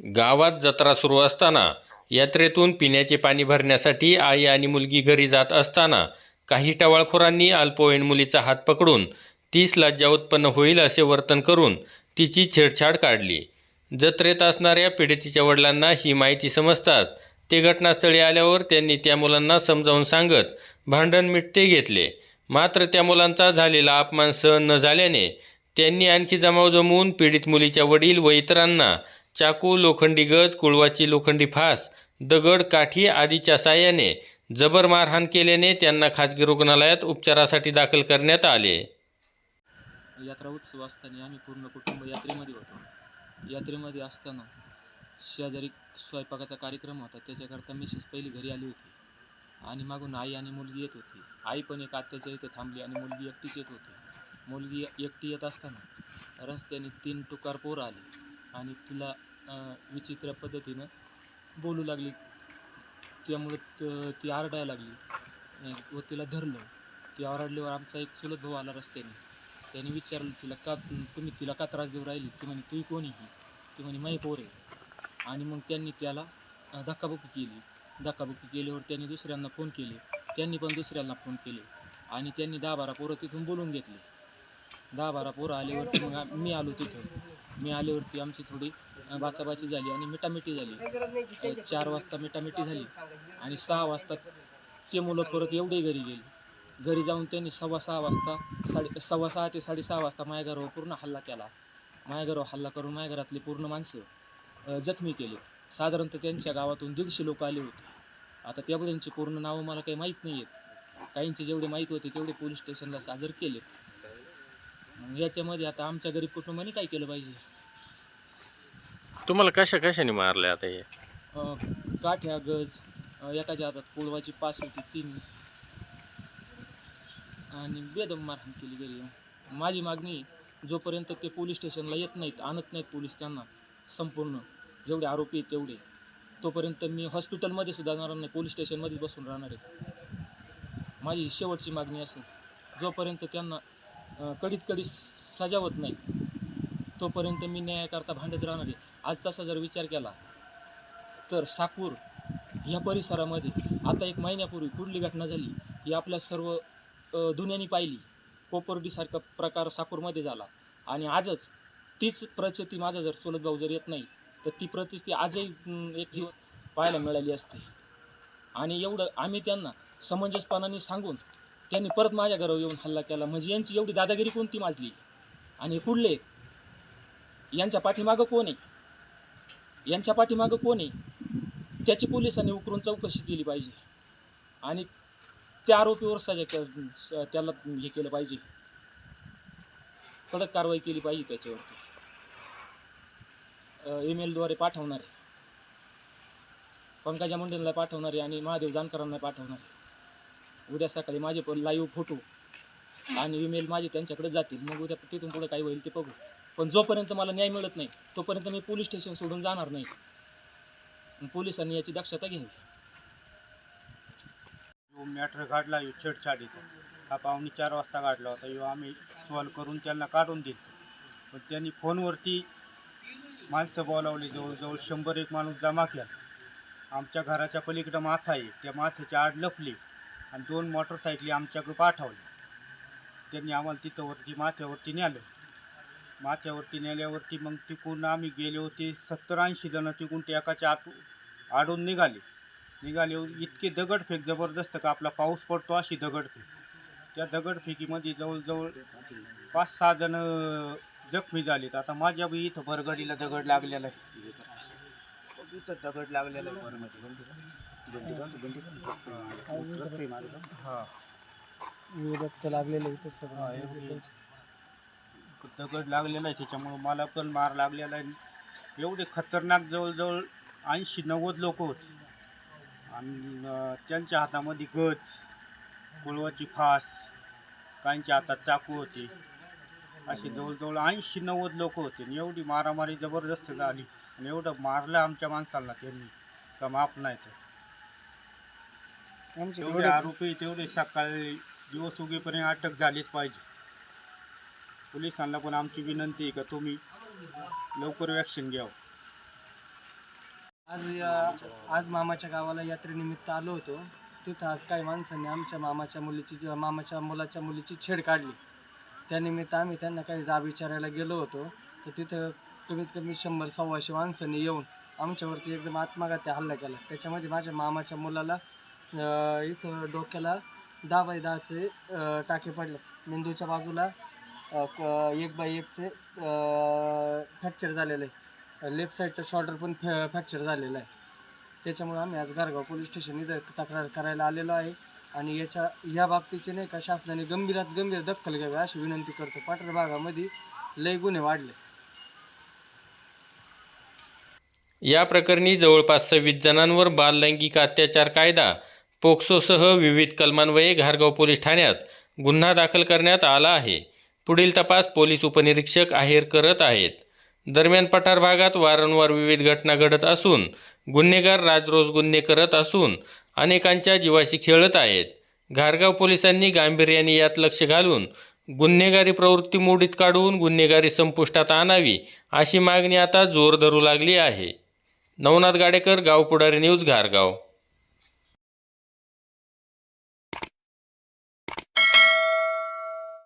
गावात जत्रा सुरू असताना यात्रेतून पिण्याचे पाणी भरण्यासाठी आई आणि मुलगी घरी जात असताना काही टवाळखोरांनी अल्पवयीन मुलीचा हात पकडून तीस लज्जा उत्पन्न होईल असे वर्तन करून तिची छेडछाड काढली. जत्रेत असणाऱ्या पीडितीच्या वडिलांना ही माहिती समजताच ते घटनास्थळी आल्यावर त्यांनी त्या मुलांना समजावून सांगत भांडण मिटते घेतले. मात्र त्या मुलांचा झालेला अपमान सहन न झाल्याने त्यांनी आणखी जमाव जमवून पीडित मुलीच्या वडील व इतरांना चाकू लोखंडी गज कुळवाची लोखंडी फास दगड काठी आदीच्या साह्याने जबर मारहाण केल्याने त्यांना खाजगी रुग्णालयात उपचारासाठी दाखल करण्यात आले. यात्रा उत्सव असताना आम्ही पूर्ण कुटुंब यात्रेमध्ये होतो. यात्रेमध्ये असताना शेजारी स्वयंपाकाचा कार्यक्रम होता. त्याच्याकरता मिसेस पहिली घरी आली होती. आणि मागून आई आणि मुलगी येत होती. आई पण एक आत्याच्या इथे थांबली आणि मुलगी एकटीच येत होती. मुलगी एकटी येत असताना रस्त्याने तीन टुकार पोरं आली. आणि तिला विचित्र पद्धतीनं बोलू लागली. त्यामुळं त- ती आरडायला लागली. व तिला धरलं. ती आरडल्यावर आमचा एक चुलत भाऊ आला रस्त्याने. त्याने विचारलं तिला का तुम्ही तिला का त्रास देऊ राहिली? ती म्हणे तू कोणी ही ती म्हणे माही पोर आहे. आणि मग त्यांनी त्याला धक्काबुक्की केली. धक्काबुक्की केल्यावर त्यांनी दुसऱ्यांना फोन केले. त्यांनी पण दुसऱ्यांना फोन केले. आणि त्यांनी दहा बारा पोरं तिथून बोलून घेतले. दहा बारा पोरं आल्यावरती मग मी आलो तिथं. मी आल्यावरती आमची थोडी बाचाबाची झाली आणि मिटामिटी झाली. चार वाजता मिटामिटी झाली आणि सहा वाजता ते मुलं परत एवढे घरी गेले. घरी जाऊन त्यांनी सव्वा सहा वाजता साडे सव्वा सहा ते साडेसहा वाजता माझ्या घरावर पूर्ण हल्ला केला. माझ्या घरावर हल्ला करून माझ्या पूर्ण माणसं जखमी केले. साधारणतः त्यांच्या गावातून दीडशे लोक आले होते. आता त्याबद्दलची पूर्ण नावं मला काही माहीत नाही आहेत काहींचे जेवढे माहीत होते तेवढे पोलीस स्टेशनला सादर केले. मग याच्यामध्ये आता आमच्या गरीब कुटुंबाने काय केलं पाहिजे? तुम्हाला कशा कशाने मारले आता हे? अ, काठ्या गज अ, एकाच्या हातात कुळवाची पास होती तीन आणि बेदम मारहाण केली घरी येऊन. माझी मागणी जोपर्यंत ते पोलीस स्टेशनला येत नाहीत आणत नाहीत पोलीस त्यांना संपूर्ण जेवढे आरोपी आहेत तेवढे तोपर्यंत मी हॉस्पिटलमध्ये सुद्धा जाणार नाही पोलीस स्टेशनमध्येच बसून राहणार आहे. माझी शेवटची मागणी असेल जोपर्यंत त्यांना कडीत कडीत सजावत नाही. तोपर्यंत मी न्यायाकरता भांडत राहणार आहे. आज तसा जर विचार केला तर साकूर ह्या परिसरामध्ये आता एक महिन्यापूर्वी कुठली घटना झाली ही आपल्या सर्व दुनियाने पाहिली. कोपर्डीसारखा प्रकार साकूरमध्ये झाला. आणि आजच तीच प्रचिती माझा जर सोलत भाऊ जर येत नाही तर ती प्रतिस्ती आजही एक पाहायला मिळाली असते. आणि एवढं आम्ही त्यांना समंजसपणाने सांगून त्यांनी परत माझ्या घरावर येऊन हल्ला केला. म्हणजे यांची एवढी दादागिरी कोणती माजली? आणि हे कुठले? यांच्या पाठीमागं कोण आहे? यांच्या पाठीमागं कोण आहे? त्याची पोलिसांनी उकरून चौकशी केली पाहिजे. आणि त्या आरोपीवर सजा क- स- त्याला हे केलं पाहिजे. कडक कारवाई केली पाहिजे त्याच्यावरती. ईमेलद्वारे पाठवणारे. पंकजा मुंडेंना पाठवणारे आणि महादेव जानकरांना पाठवणारे. उद्या सकाळी माझे पण लाईव्ह फोटो आणि ईमेल माझे त्यांच्याकडे जातील. मग उद्या तिथून पुढे काय होईल ते बघू. पण जोपर्यंत मला न्याय मिळत नाही तोपर्यंत मी पोलीस स्टेशन सोडून जाणार नाही. पोलिसांनी याची दक्षता घ्यावी. मॅटर काढला यो छेडछाडीचा हा पाहुणे चार वाजता काढला होता. यो आम्ही सॉल्व करून त्यांना काढून दिलं. पण त्यांनी फोनवरती माणसं बोलावली. जवळजवळ शंभर एक माणूस जमा केला. आमच्या घराच्या पलीकडं माथा आहे. त्या माथ्याच्या आड लपली. आणि दोन मोटरसायकली आमच्याकडे पाठवल्या. त्यांनी आम्हाला तिथं वरती माथ्यावरती नेलं. माथ्यावरती नेल्यावरती मग तिकून आम्ही गेले होते सत्तर ऐंशी जणं तिकून ते एकाच्या आत आडून निघाले. निघाले इतके दगडफेक जबरदस्त का आपला पाऊस पडतो अशी दगडफेक. त्या दगडफेकीमध्ये जवळजवळ पाच सहा जण जखमी झालेत. आता माझ्या बी इथं बरगडीला दगड लागलेला आहे. इथं दगड लागलेला आहे बरगडी हा रक्त लागलेलं इथं दगड लागलेला आहे त्याच्यामुळं मला पण मार लागलेला आहे. एवढे खतरनाक जवळजवळ ऐंशी नव्वद लोक होते. आणि त्यांच्या हातामध्ये गज कुळवाची फास काहींच्या हातात चाकू होते. असे जवळजवळ ऐंशी नव्वद लोक होते. आणि एवढी मारामारी जबरदस्त झाली. आणि एवढं मारलं आमच्या माणसाला त्यांनी. का माफ नाही तर. तेवढे आरोपी तेवढे सकाळी दिवस उगेपर्यंत अटक झालीच पाहिजे. पोलिसांना पण आमची विनंती आहे का तुम्ही लवकर वॅक्सिन घ्यावं आज या- आज मामाच्या गावाला यात्रेनिमित्त आलो होतो. तिथं आज काही माणसांनी आमच्या मामाच्या मुलीची मामाच्या मुलाच्या मुलीची छेड काढली. त्यानिमित्त आम्ही त्यांना काही जाब विचारायला गेलो होतो. तर तिथं कमीत कमी शंभर सव्वाशे माणसांनी येऊन आमच्यावरती एकदम आत्मघाती हल्ला केला. त्याच्यामध्ये माझ्या मामाच्या मुलाला इथं डोक्याला दहा बाय दहाचे टाके पडले मेंदूच्या बाजूला एक बाय एकचे फ्रॅक्चर झालेलं आहे. लेफ्ट साईडचा शॉल्डर पण फ्रॅक्चर झालेला आहे. त्याच्यामुळे आम्ही आज गारगाव पोलीस स्टेशन इथं तक्रार करायला आलेलो आहे. आणि याच्या या बाबतीचे नाही का शासनाने गंभीरात गंभीर दखल घ्यावी अशी विनंती करतो. पाटण भागामध्ये लय गुन्हे वाढले. या प्रकरणी जवळपास सव्वीस जणांवर बाल लैंगिक अत्याचार कायदा पोक्सोसह विविध कलमान्वये घारगाव पोलीस ठाण्यात गुन्हा दाखल करण्यात आला आहे. पुढील तपास पोलीस उपनिरीक्षक आहेर करत आहेत. दरम्यान पठार भागात वारंवार विविध घटना घडत असून गुन्हेगार राजरोज गुन्हे करत असून अनेकांच्या जीवाशी खेळत आहेत. घारगाव पोलिसांनी गांभीर्याने यात लक्ष घालून गुन्हेगारी प्रवृत्ती मोडीत काढून गुन्हेगारी संपुष्टात आणावी अशी मागणी आता जोर धरू लागली आहे. नवनाथ गाडेकर गावपुढारी न्यूज घारगाव.